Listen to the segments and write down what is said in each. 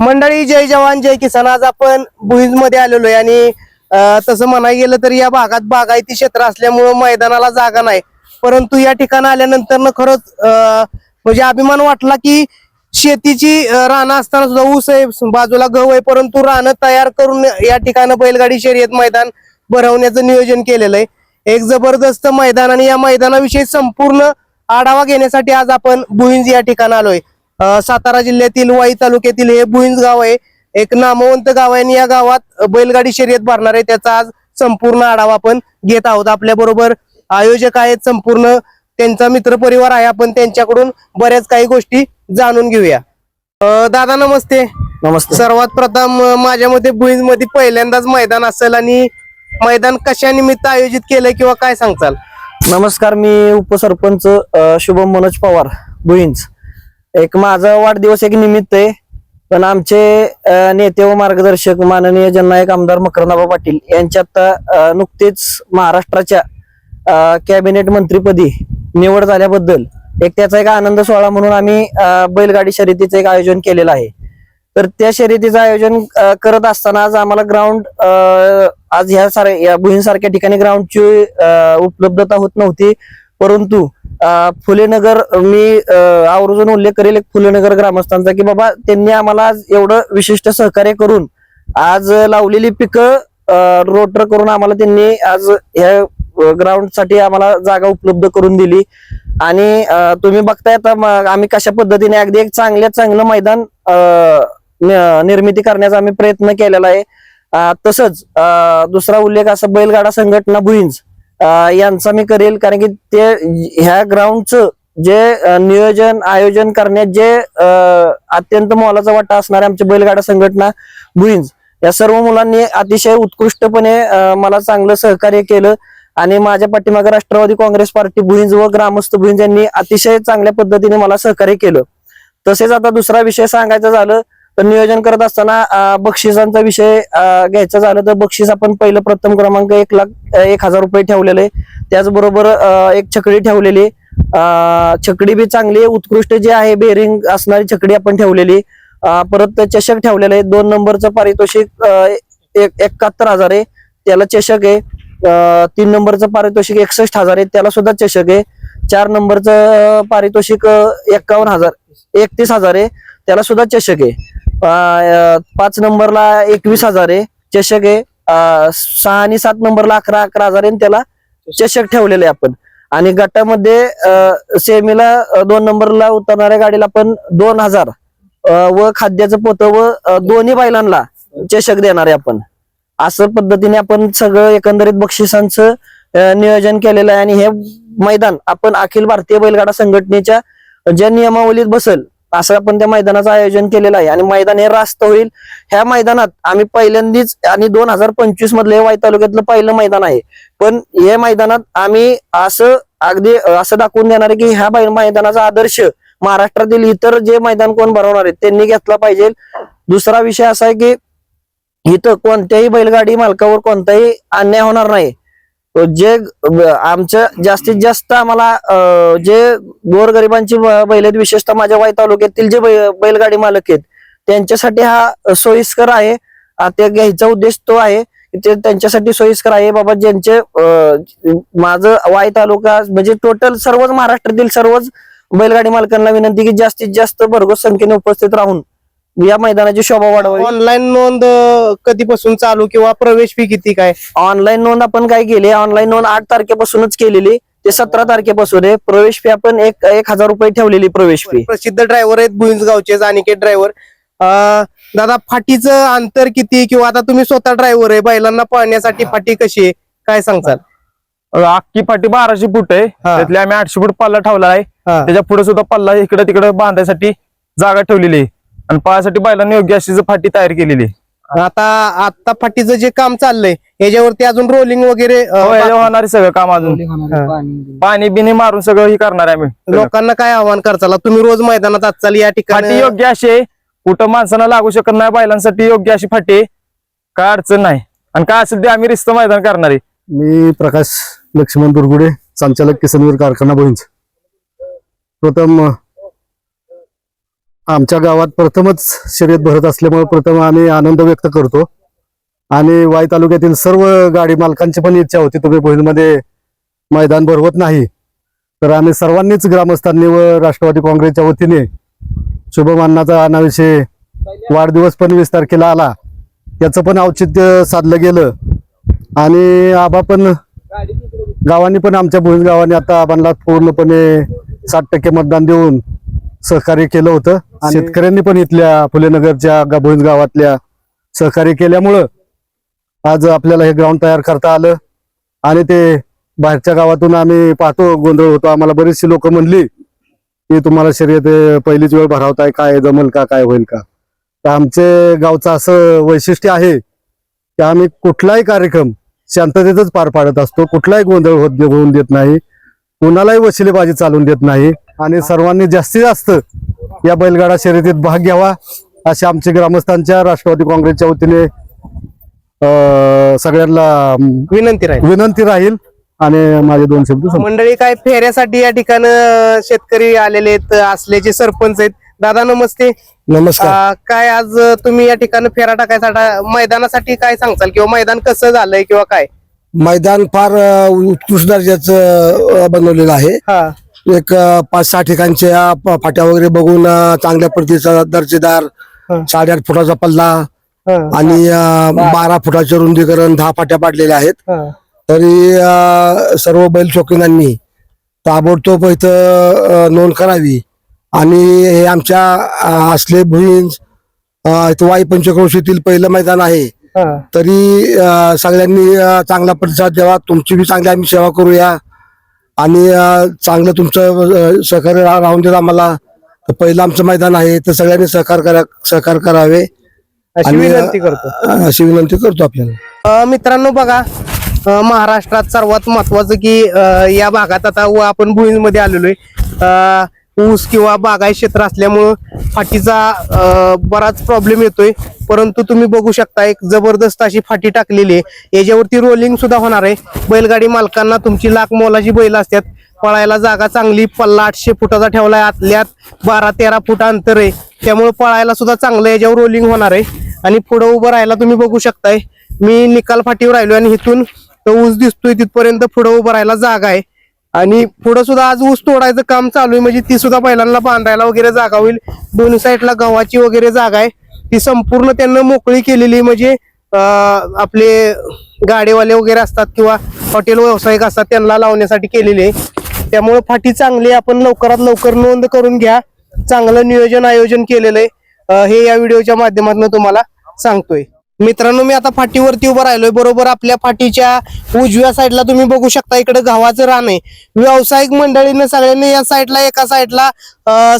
मंडळी जय जवान जय किसान. आज आपण भुईजमध्ये आलेलो आहे आणि तसं म्हणायला गेलं तर या भागात बागायती क्षेत्र असल्यामुळं मैदानाला जागा नाही. परंतु या ठिकाणी आल्यानंतर ना खरंच म्हणजे अभिमान वाटला की शेतीची रानं असताना सुद्धा ऊस आहे बाजूला गहू आहे परंतु रानं तयार करून या ठिकाणी बैलगाडी शर्यत मैदान भरवण्याचं नियोजन केलेलं आहे. एक जबरदस्त मैदान आणि या मैदानाविषयी संपूर्ण आढावा घेण्यासाठी आज आपण भुईंज या ठिकाणी आलोय. सातारा जिल्ह्यातील वाई तालुक्यातील हे भुईंज गाव आहे. एक नामवंत गाव आहे आणि या गावात बैलगाडी शर्यत भरणार आहे. त्याचा आज संपूर्ण आढावा आपण घेत आहोत. आपल्या बरोबर आयोजक आहेत संपूर्ण. त्यांचा मित्र परिवार आहे. आपण त्यांच्याकडून बऱ्याच काही गोष्टी जाणून घेऊया. दादा नमस्ते. नमस्ते. सर्वात प्रथम माझ्या मते भुईंजमध्ये पहिल्यांदाच मैदान असेल आणि मैदान कशा निमित्त आयोजित केलंय किंवा काय सांगचाल नमस्कार मी उपसरपंच शुभम मनोज पवार भुईंज. एक माझा वाढदिवस एक निमित्त आहे. पण आमचे नेते व मार्गदर्शक माननीय जननायक आमदार मकरनाबा पाटील यांच्यात नुकतेच महाराष्ट्राच्या कॅबिनेट मंत्रीपदी निवड झाल्याबद्दल एक त्याचा एक आनंद सोहळा म्हणून आम्ही बैलगाडी शर्यतीचं एक आयोजन केलेलं आहे. तर त्या शर्यतीचं आयोजन करत असताना आज आम्हाला ग्राउंड आज ह्या सार या भुईंसारख्या ठिकाणी ग्राउंडची उपलब्धता होत नव्हती. परंतु फुलेनगर मी आवर्जून उल्लेख करेल एक फुलेनगर ग्रामस्थांचा की बाबा त्यांनी आम्हाला आज एवढं विशिष्ट सहकार्य करून आज लावलेली पिकं रोटर करून आम्हाला त्यांनी आज ह्या ग्राउंडसाठी आम्हाला जागा उपलब्ध करून दिली. आणि तुम्ही बघताय आता आम्ही कशा पद्धतीने अगदी एक चांगल्या चांगलं मैदान न- निर्मिती करण्याचा आम्ही प्रयत्न केलेला आहे. तसंच दुसरा उल्लेख असा बैलगाडा संघटना भुईंज. यांचा मी करेल कारण की ते ह्या ग्राउंडचं जे नियोजन आयोजन करण्यात जे अत्यंत मोलाचा वाटा असणारे आमचे बैलगाडा संघटना भुईंज या सर्व मुलांनी अतिशय उत्कृष्टपणे मला चांगलं सहकार्य केलं. आणि माझ्या पाठीमागे राष्ट्रवादी काँग्रेस पार्टी भुईंज व ग्रामस्थ भुईंज यांनी अतिशय चांगल्या पद्धतीने मला सहकार्य केलं. तसेच आता दुसरा विषय सांगायचा झालं तर नियोजन करत असताना बक्षिसांचा विषय घ्यायचं घ्यायचा झालं तर बक्षीस आपण पहिलं प्रथम क्रमांक एक लाख एक हजार रुपये ठेवलेले. त्याचबरोबर एक छकडी ठेवलेली. छकडी बी चांगली उत्कृष्ट जी आहे बेरिंग असणारी छकडी आपण ठेवलेली. परत चषक ठेवलेलं. आहे दोन नंबरचं पारितोषिक एक एकाहत्तर हजार आहे. त्याला चषक आहे. तीन नंबरचं पारितोषिक एकसष्ट हजार आहे. त्याला सुद्धा चषक आहे. चार नंबरचं पारितोषिक एक्कावन्न हजार एकतीस हजार आहे. त्याला सुद्धा चषक आहे. पाच नंबरला एकवीस हजार आहे. चषक आहे. सहा आणि सात नंबरला अकरा अकरा हजार आहे आणि त्याला चषक ठेवलेले आहे आपण. आणि गटामध्ये सेमीला दोन नंबरला उतरणाऱ्या गाडीला आपण दोन हजार. व खाद्याचं पोतं व दोन्ही बैलांना चषक देणार आहे आपण. असं पद्धतीने आपण सगळं एकंदरीत बक्षिसांचं नियोजन केलेलं आहे. आणि हे मैदान आपण अखिल भारतीय बैलगाडा संघटनेच्या ज्या नियमावलीत बसल असं आपण त्या मैदानाचं आयोजन केलेलं आहे. आणि मैदान हे रास्त होईल. ह्या मैदानात आम्ही पहिल्यांदाच आणि दोन हजार पंचवीस मधलं हे वाई तालुक्यातलं पहिलं मैदान आहे. पण हे मैदानात आम्ही असं अगदी असं दाखवून देणार आहे की ह्या मैदानाचा आदर्श महाराष्ट्रातील इतर जे मैदान कोण भरवणार आहेत त्यांनी घेतला पाहिजे. दुसरा विषय असा आहे की इथं कोणत्याही बैलगाडी मालकावर कोणताही अन्याय होणार नाही. जे आमच्या जास्तीत जास्त आम्हाला जे गोरगरिबांची ब- बैल आहेत विशेषतः माझ्या वाई तालुक्यातील जे बै- बैलगाडी मालक आहेत त्यांच्यासाठी हा सोयीस्कर आहे. ते घ्यायचा उद्देश तो आहे ते त्यांच्यासाठी सोयीस्कर आहे. बाबा ज्यांचे माझं वाई तालुका म्हणजे टोटल सर्वच महाराष्ट्रातील सर्वच बैलगाडी मालकांना विनंती की जास्तीत जास्त भरघोस संख्येने उपस्थित राहून या मैदानाची शोभा वाढवावी. ऑनलाईन नोंद कधीपासून चालू किंवा प्रवेश फी किती काय? ऑनलाईन नोंद आपण काय केली? ऑनलाईन नोंद आठ तारखेपासूनच केलेली. ते सतरा तारखेपासून आहे. प्रवेश फी आपण एक एक हजार रुपये ठेवलेली प्रवेश फी प्रसिद्ध ड्रायव्हर आहेत भुईंज गावचे अनिकेत ड्रायव्हर दादा फाटीचं अंतर किती? किंवा आता तुम्ही स्वतः ड्रायव्हर आहे बैलांना पळण्यासाठी फाटी कशी आहे? काय सांगचाल अख्खी फाटी बाराशे फूट आहे. हा. त्यातले आम्ही आठशे फूट पल्ला ठेवला आहे. त्याच्या पुढे सुद्धा पल्ला इकडे तिकडे बांधायसाठी जागा ठेवलेली आहे. आणि पळासाठी बैलांनी योग्य अशी जी फाटी तयार केलेली आहे. आता आता फाटीचं जे काम चाललंय याच्यावरती अजून रोलिंग वगैरे अं, हो, होणार सगळं काम अजून. पाणी बिनी मारून सगळं हे करणार आहे आम्ही. लोकांना काय आव्हान करचाल तुम्ही रोज मैदानात आजचाल या फाटी ठिकाणी योग्य अशी आहे. कुठं माणसांना लागू शकत नाही बैलांसाठी योग्य अशी फाटी आहे. काय अडचण नाही. आणि काय असेल ते आम्ही रिस्त मैदान करणार आहे. मी प्रकाश लक्ष्मण दुर्गुडे संचालक किसनवीर कारखाना भुईंज प्रथम आमच्या गावात प्रथमच शर्यत भरत असल्यामुळे प्रथम आम्ही आनंद व्यक्त करतो. आणि वाई तालुक्यातील सर्व गाडी मालकांची पण इच्छा होती तुम्ही बहिणमध्ये मैदान भरवत नाही. तर आम्ही सर्वांनीच ग्रामस्थांनी व राष्ट्रवादी काँग्रेसच्या वतीने शुभम अण्णाचा अनाविषयी वाढदिवस पण वीस तारखेला आला. याचं पण औचित्य साधलं गेलं. आणि आबा पण गावांनी पण आमच्या भुईज गावाने आता आबांना पूर्णपणे साठ टक्के मतदान देऊन सहकार्य केलं होतं. शेतकऱ्यांनी पण इथल्या फुलेनगरच्या गा- भुईज गावातल्या सहकार्य केल्यामुळं आज आपल्याला हे ग्राउंड तयार करता आलं. आणि ते बाहेरच्या गावातून आम्ही पाहतो गोंधळ होतो. आम्हाला बरीचशी लोक म्हणली की तुम्हाला शर्यत पहिलीच वेळ भरावताय. काय जमल का? काय होईल का? तर आमचे गावचं असं वैशिष्ट्य आहे की आम्ही कुठलाही कार्यक्रम शांततेतच पार पाडत असतो. कुठलाही गोंधळ होत होऊन देत नाही. कुणालाही वशिलेबाजी चालून देत नाही. आणि सर्वांनी जास्तीत जास्त या बैलगाडा शर्यतीत भाग घ्यावा अशी आमची ग्रामस्थांच्या राष्ट्रवादी काँग्रेसच्या वतीने सगळ्यांना विनंती राहील. विनंती राहील. आणि माझे दोन शब्द. मंडळी काय फेऱ्यासाठी या ठिकाणी शेतकरी आलेले आहेत असल्याचे सरपंच आहेत. दादा नमस्ते. नमस्कार. काय आज तुम्ही या ठिकाणी फेरा टाकायसाठी मैदानासाठी काय सांगताल किंवा मैदान कसं झालंय किंवा काय? मैदान फार उत्कृष्ट दर्जाचं बनवलेलं आहे. हा. एक पाच सहा ठिकाणच्या फाट्या वगैरे बघून चांगल्या प्रतीचा दर्जेदार हा. साडेआठ फुटाचा पल्ला आणि बारा फुटाचे रुंदीकरण दहा फाट्या पाडलेल्या आहेत. तरी सर्व बैल शौकीनांनी ताबडतोब इथं नोंद करावी. आणि हे आमच्या असले भुईंज इथं वाई पंचक्रोशीतील पहिलं मैदान आहे. तरी सगळ्यांनी चांगला प्रतिसाद द्यावा. तुमची बी चांगली आम्ही सेवा करूया. आणि चांगलं तुमचं सहकार्य राहून देत आम्हाला. पहिलं आमचं मैदान आहे तर सगळ्यांनी सहकार करा सहकार करावे. अशी आणि, विनंती करतो. अशी विनंती करतो आपल्याला. अ, मित्रांनो बघा अ, महाराष्ट्रात सर्वात महत्वाचं की अ, या भागात आता व आपण भुईंजमध्ये आलेलो आहे. ऊस किंवा बागायत क्षेत्र असल्यामुळं फाटीचा बराच प्रॉब्लेम येतोय. परंतु तुम्ही बघू शकता एक जबरदस्त अशी फाटी टाकलेली आहे. याच्यावरती रोलिंग सुद्धा होणार आहे. बैलगाडी मालकांना तुमची लाख मोलाची बैल असतात. पळायला जागा चांगली पल्ला आठशे फुटाचा ठेवला आहे आतल्यात बारा तेरा फूट अंतर आहे. त्यामुळे पळायला सुद्धा चांगलं याच्यावर रोलिंग होणार आहे. आणि पुढं उभं राहायला तुम्ही बघू शकताय. मी निकाल फाटीवर राहिलो आणि इथून तो ऊस दिसतोय तिथपर्यंत पुढं उभं राहायला जागा आहे. आणि पुढे सुद्धा आज ऊस तोडायचं काम चालू आहे. म्हणजे ती सुद्धा बैलांना बांधायला वगैरे जागा होईल. दोन्ही साईडला गव्हाची वगैरे जागा आहे. ती संपूर्ण त्यांना मोकळी केलेली आहे. म्हणजे आपले गाडेवाले वगैरे असतात किंवा हॉटेल व्यावसायिक असतात त्यांना लावण्यासाठी केलेली आहे. त्यामुळे फाटी चांगली आपण लवकरात लवकर नोंद करून घ्या. चांगलं नियोजन आयोजन केलेलं आहे. हे या व्हिडिओच्या माध्यमातून तुम्हाला सांगतोय. मित्रांनो मी आता फाटीवरती उभं राहिलोय. बरोबर आपल्या फाटीच्या उजव्या साईडला तुम्ही बघू शकता इकडे गव्हाचं रान आहे. व्यावसायिक मंडळीने सगळ्यांनी या साईडला एका साईडला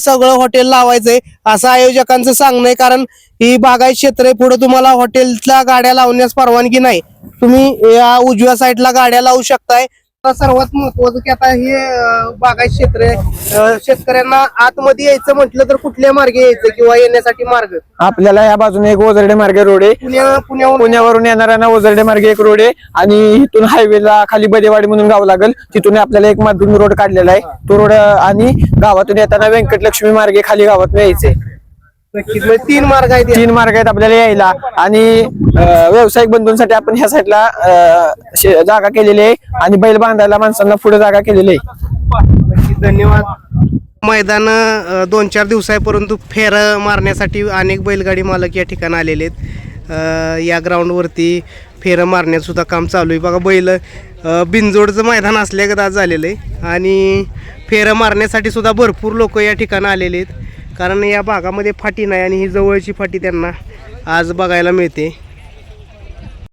सगळं हॉटेल लावायचंय. असं आयोजकांचं सांगणं आहे कारण ही बागायत क्षेत्र आहे. पुढे तुम्हाला हॉटेलच्या गाड्या लावण्यास परवानगी नाही. तुम्ही या उजव्या साईडला गाड्या लावू शकताय. आता सर्वात महत्वाचं की आता हे बागायत क्षेत्र आहे. शेतकऱ्यांना आतमध्ये यायचं म्हटलं तर कुठल्या मार्गे यायचं किंवा येण्यासाठी मार्ग? आपल्याला या बाजूने एक ओझरडे मार्गे रोड आहे. पुण्या पुण्याहून पुण्यावरून येणाऱ्यांना ओझरडे मार्गे एक रोड आहे आणि इथून हायवेला खाली बदेवाडी म्हणून गाव लागेल. तिथून आपल्याला एक मधून रोड काढलेला आहे. तो रोड आणि गावातून येताना व्यंकटलक्ष्मी मार्गे खाली गावात यायचे नक्कीच. म्हणजे तीन मार्ग आहेत या. तीन मार्ग आहेत आपल्याला यायला. आणि अं, व्यावसायिक बंधूंसाठी आपण ह्या साईडला अं, शे- जागा केलेली आहे. आणि बैल बांधायला माणसांना पुढे जागा केलेली आहे. नक्कीच धन्यवाद. मैदान दोन चार दिवस आहे परंतु फेर मारण्यासाठी अनेक बैलगाडी मालक या ठिकाणी आलेले आहेत. अ, या ग्राउंडवरती फेरं मारण्यात सुद्धा काम चालू आहे. बघा बैल अ, बिनजोडचं मैदान असल्यागत आज झालेलं आहे. आणि फेरं मारण्यासाठी सुद्धा भरपूर लोक या ठिकाणी आलेले आहेत. कारण या भागामध्ये फाटी नाही आणि ही जवळची फाटी त्यांना आज बघायला मिळते.